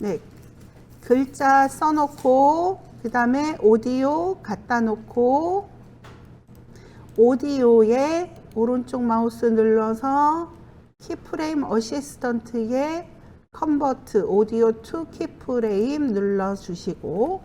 네. 글자 써놓고 그 다음에 오디오 갖다 놓고 오디오에 오른쪽 마우스 눌러서 키프레임 어시스턴트에 컨버트 오디오 투 키프레임 눌러 주시고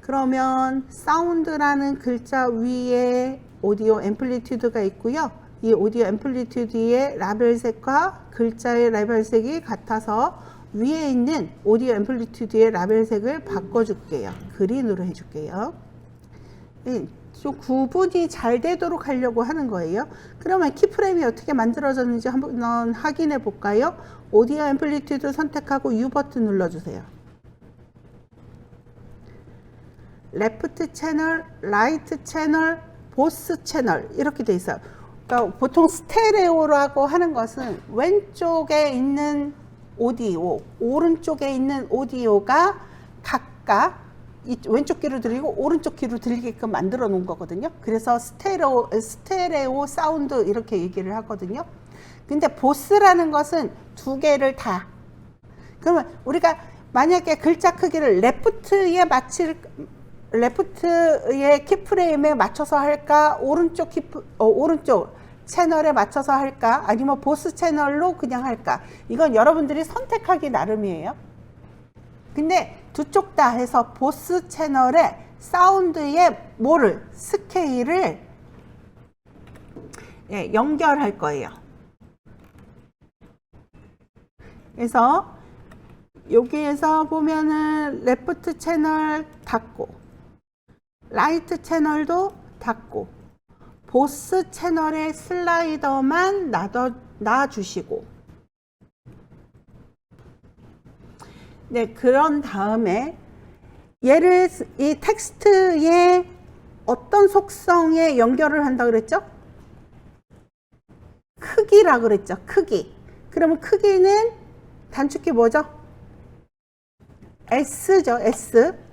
그러면 사운드라는 글자 위에 오디오 앰플리튜드가 있고요. 이 오디오 앰플리튜드의 라벨색과 글자의 라벨색이 같아서 위에 있는 오디오 앰플리튜드의 라벨 색을 바꿔줄게요. 그린으로 해줄게요. 예, 좀 구분이 잘 되도록 하려고 하는 거예요. 그러면 키프레임이 어떻게 만들어졌는지 한번 확인해 볼까요? 오디오 앰플리튜드 선택하고 U 버튼 눌러주세요. 레프트 채널, 라이트 채널, 보스 채널 이렇게 돼 있어요. 그러니까 보통 스테레오라고 하는 것은 왼쪽에 있는 오디오, 오른쪽에 있는 오디오가 각각 이 왼쪽 귀로 들리고 오른쪽 귀로 들리게끔 만들어 놓은 거거든요. 그래서 스테레오, 스테레오 사운드 이렇게 얘기를 하거든요. 근데 보스라는 것은 두 개를 다. 그러면 우리가 만약에 글자 크기를 레프트에 맞출 레프트의 키프레임에 맞춰서 할까 오른쪽 키프 어, 오른쪽 채널에 맞춰서 할까? 아니면 보스 채널로 그냥 할까? 이건 여러분들이 선택하기 나름이에요. 근데 두 쪽 다 해서 보스 채널에 사운드의 뭐를 스케일을 예, 연결할 거예요. 그래서 여기에서 보면은 레프트 채널 닫고 라이트 채널도 닫고 보스 채널의 슬라이더만 놔주시고 네 그런 다음에 얘를 이 텍스트에 어떤 속성에 연결을 한다 그랬죠? 크기라 그랬죠 크기 그러면 크기는 단축키 뭐죠? S죠 S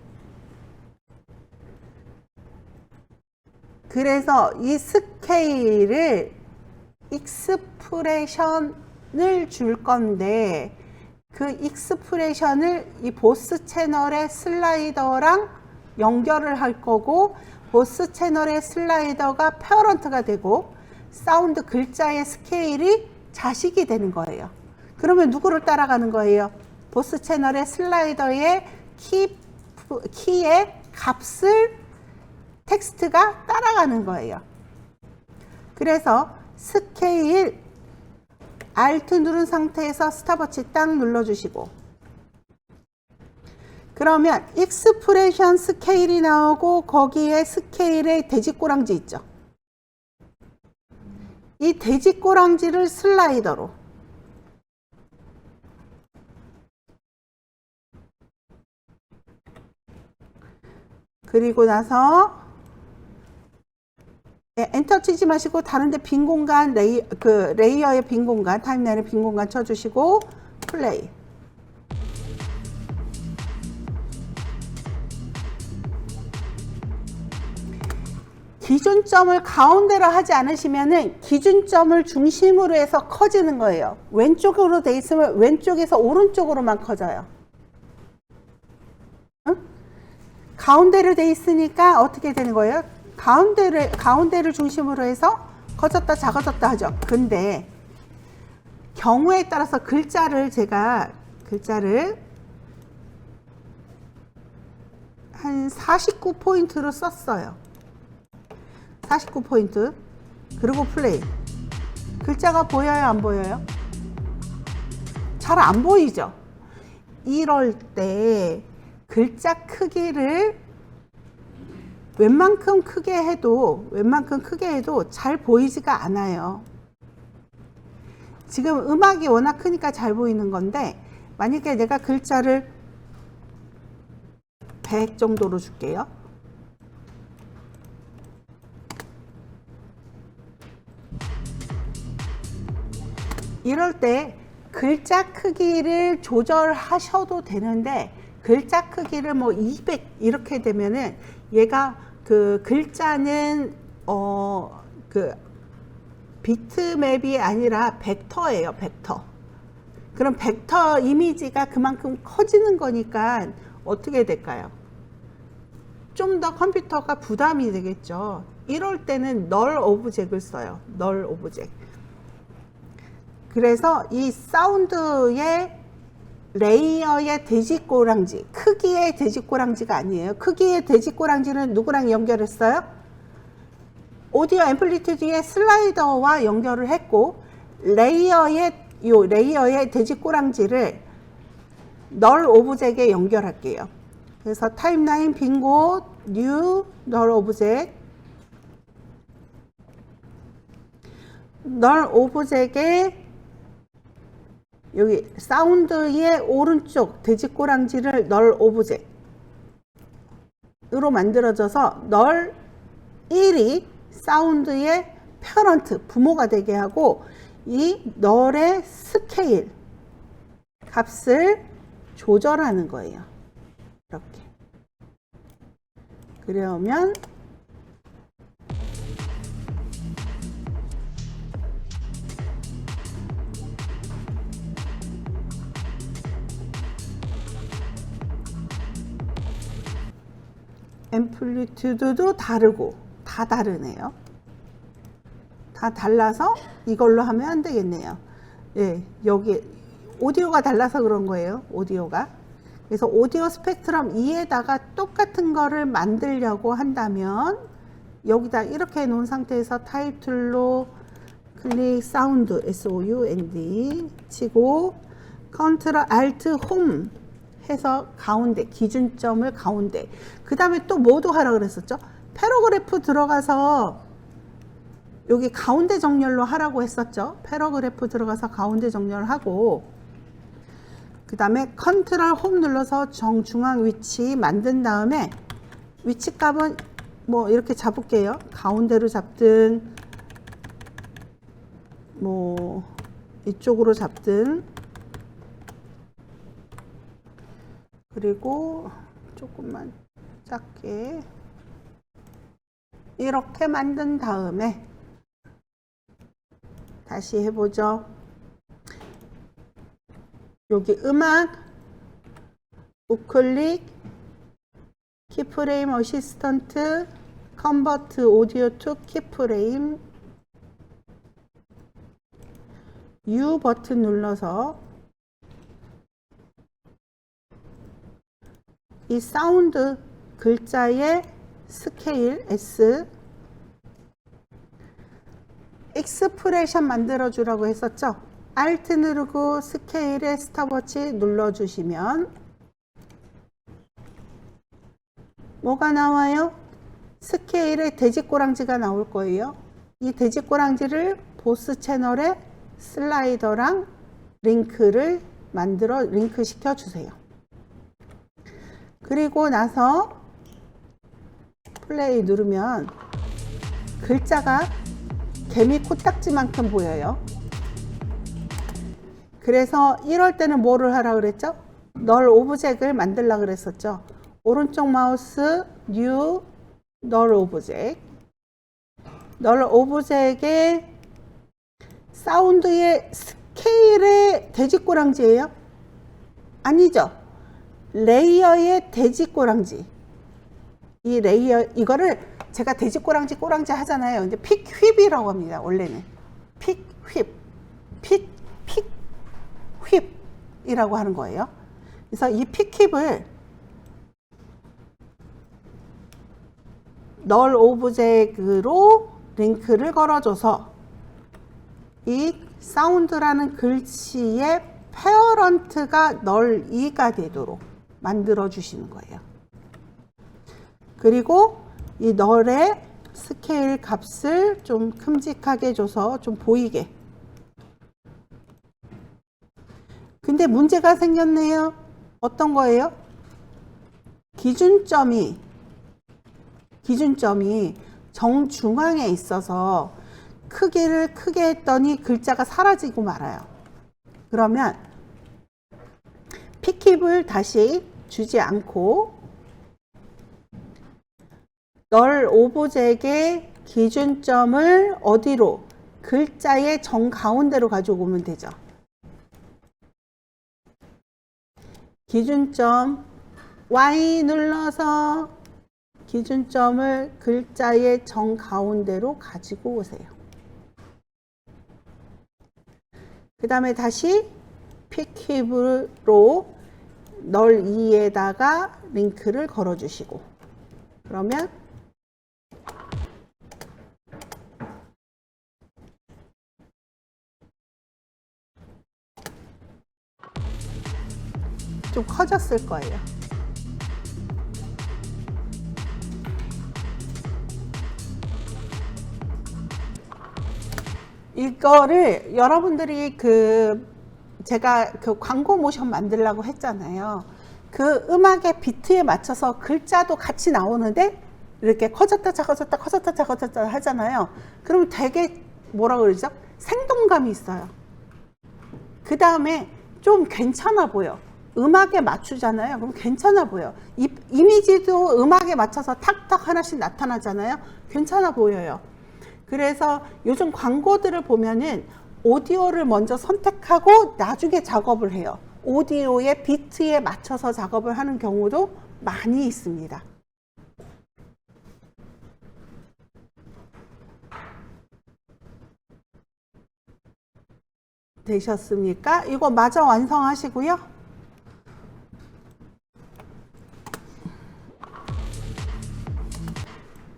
그래서 이 스케일을 익스프레션을 줄 건데 그 익스프레션을 이 보스 채널의 슬라이더랑 연결을 할 거고 보스 채널의 슬라이더가 페어런트가 되고 사운드 글자의 스케일이 자식이 되는 거예요. 그러면 누구를 따라가는 거예요? 보스 채널의 슬라이더의 키, 키의 값을 텍스트가 따라가는 거예요. 그래서 스케일 Alt 누른 상태에서 스탑워치 딱 눌러주시고 그러면 익스프레션 스케일이 나오고 거기에 스케일의 돼지꼬랑지 있죠. 이 돼지꼬랑지를 슬라이더로 그리고 나서 네, 엔터 치지 마시고 다른데 빈 공간 레이 그 레이어의 빈 공간 타임라인의 빈 공간 쳐주시고 플레이. 기준점을 가운데로 하지 않으시면은 기준점을 중심으로 해서 커지는 거예요. 왼쪽으로 돼 있으면 왼쪽에서 오른쪽으로만 커져요. 응? 가운데로 돼 있으니까 어떻게 되는 거예요? 가운데를 가운데를 중심으로 해서 커졌다 작아졌다 하죠. 근데 경우에 따라서 글자를 제가 글자를 한 49포인트로 썼어요. 49포인트. 그리고 플레이. 글자가 보여요, 안 보여요? 잘 안 보이죠? 이럴 때 글자 크기를 웬만큼 크게 해도 웬만큼 크게 해도 잘 보이지가 않아요. 지금 음악이 워낙 크니까 잘 보이는 건데 만약에 내가 글자를 100 정도로 줄게요. 이럴 때 글자 크기를 조절하셔도 되는데 글자 크기를 뭐 200 이렇게 되면은 얘가 그 글자는 어 그 비트맵이 아니라 벡터예요, 벡터. 그럼 벡터 이미지가 그만큼 커지는 거니까 어떻게 될까요? 좀 더 컴퓨터가 부담이 되겠죠. 이럴 때는 널 오브젝을 써요. 널 오브젝. 그래서 이 사운드의 레이어의 돼지꼬랑지, 크기의 돼지꼬랑지가 아니에요. 크기의 돼지꼬랑지는 누구랑 연결했어요? 오디오 앰플리튜드의 슬라이더와 연결을 했고 레이어의 요 레이어의 돼지꼬랑지를 널 오브젝에 연결할게요. 그래서 타임라인 빙고 뉴 널 오브젝 널 오브젝에 여기 사운드의 오른쪽 돼지꼬랑지를 널 오브젝으로 만들어져서 널 1이 사운드의 페런트 부모가 되게 하고 이 널의 스케일 값을 조절하는 거예요. 이렇게. 그러면 앰플리튜드도 다르고 다 다르네요. 다 달라서 이걸로 하면 안 되겠네요. 예, 여기 오디오가 달라서 그런 거예요. 오디오가. 그래서 오디오 스펙트럼 2에다가 똑같은 거를 만들려고 한다면 여기다 이렇게 해 놓은 상태에서 타이틀로 클릭 사운드 S-O-U-N-D 치고 컨트롤 알트 홈 해서 가운데 기준점을 가운데. 그 다음에 또 뭐도 하라 그랬었죠? 패러그래프 들어가서 여기 가운데 정렬로 하라고 했었죠? 패러그래프 들어가서 가운데 정렬하고 그 다음에 컨트롤 홈 눌러서 정중앙 위치 만든 다음에 위치 값은 뭐 이렇게 잡을게요. 가운데로 잡든 뭐 이쪽으로 잡든 그리고 조금만 작게 이렇게 만든 다음에 다시 해보죠. 여기 음악 우클릭 키프레임 어시스턴트 컨버트 오디오 투 키프레임 U 버튼 눌러서 이 사운드 글자의 스케일 S 익스프레션 만들어 주라고 했었죠. Alt 누르고 스케일의 스탑워치 눌러 주시면 뭐가 나와요? 스케일의 돼지꼬랑지가 나올 거예요. 이 돼지꼬랑지를 보스 채널에 슬라이더랑 링크를 만들어 링크 시켜 주세요. 그리고 나서 플레이 누르면 글자가 개미 코딱지만큼 보여요. 그래서 이럴 때는 뭐를 하라 그랬죠? 널 오브젝을 만들라 그랬었죠. 오른쪽 마우스 뉴 널 오브젝 널 오브젝의 사운드의 스케일의 돼지꼬랑지예요? 아니죠. 레이어의 돼지 꼬랑지. 이 레이어 이거를 제가 돼지 꼬랑지 꼬랑지 하잖아요. 근데 픽 휩이라고 합니다. 원래는 픽 휩, 픽 픽 휩이라고 하는 거예요. 그래서 이픽 휩을 널 오브젝으로 링크를 걸어줘서 이 사운드라는 글씨의 페어런트가 널 2가 되도록 만들어 주시는 거예요. 그리고 이 널의 스케일 값을 좀 큼직하게 줘서 좀 보이게. 근데 문제가 생겼네요. 어떤 거예요? 기준점이 기준점이 정중앙에 있어서 크기를 크게 했더니 글자가 사라지고 말아요. 그러면 피킵을 다시 주지 않고 널 오브젝의 기준점을 어디로? 글자의 정 가운데로 가지고 오면 되죠. 기준점 Y 눌러서 기준점을 글자의 정 가운데로 가지고 오세요. 그 다음에 다시 픽힙으로 널 2에다가 링크를 걸어주시고 그러면 좀 커졌을 거예요. 이거를 여러분들이 그 제가 그 광고 모션 만들라고 했잖아요. 그 음악의 비트에 맞춰서 글자도 같이 나오는데 이렇게 커졌다 작아졌다 커졌다 작아졌다 하잖아요. 그럼 되게 뭐라 그러죠? 생동감이 있어요. 그 다음에 좀 괜찮아 보여. 음악에 맞추잖아요. 그럼 괜찮아 보여. 이, 이미지도 음악에 맞춰서 탁탁 하나씩 나타나잖아요. 괜찮아 보여요. 그래서 요즘 광고들을 보면은 오디오를 먼저 선택하고 나중에 작업을 해요. 오디오의 비트에 맞춰서 작업을 하는 경우도 많이 있습니다. 되셨습니까? 이거 마저 완성하시고요.